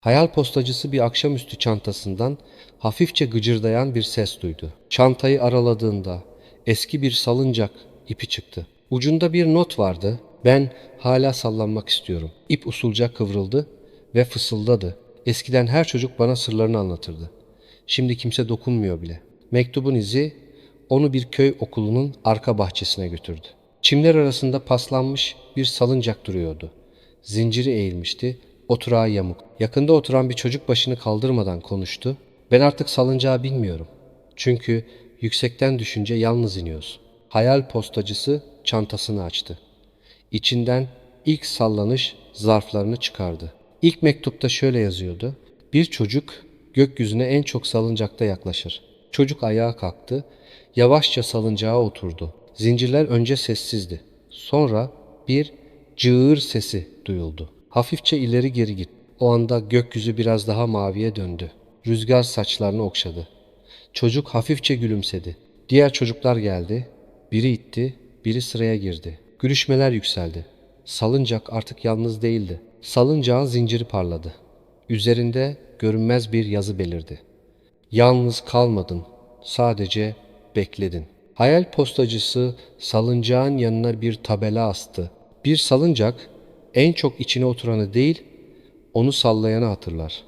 Hayal postacısı bir akşamüstü çantasından hafifçe gıcırdayan bir ses duydu. Çantayı araladığında eski bir salıncak ipi çıktı. Ucunda bir not vardı. Ben hala sallanmak istiyorum. İp usulca kıvrıldı ve fısıldadı. Eskiden her çocuk bana sırlarını anlatırdı. Şimdi kimse dokunmuyor bile. Mektubun izi onu bir köy okulunun arka bahçesine götürdü. Çimler arasında paslanmış bir salıncak duruyordu. Zinciri eğilmişti, oturağı yamuk. Yakında oturan bir çocuk başını kaldırmadan konuştu. Ben artık salıncağa binmiyorum. Çünkü yüksekten düşünce yalnız iniyoruz. Hayal postacısı çantasını açtı. İçinden ilk sallanış zarflarını çıkardı. İlk mektupta şöyle yazıyordu. Bir çocuk gökyüzüne en çok salıncakta yaklaşır. Çocuk ayağa kalktı, yavaşça salıncağa oturdu. Zincirler önce sessizdi. Sonra bir cığır sesi duyuldu. Hafifçe ileri geri gitti. O anda gökyüzü biraz daha maviye döndü. Rüzgar saçlarını okşadı. Çocuk hafifçe gülümsedi. Diğer çocuklar geldi. Biri itti, biri sıraya girdi. Gülüşmeler yükseldi. Salıncak artık yalnız değildi. Salıncağın zinciri parladı. Üzerinde görünmez bir yazı belirdi. Yalnız kalmadın, sadece bekledin. Hayal postacısı salıncağın yanına bir tabela astı. Bir salıncak en çok içine oturanı değil, onu sallayanı hatırlar.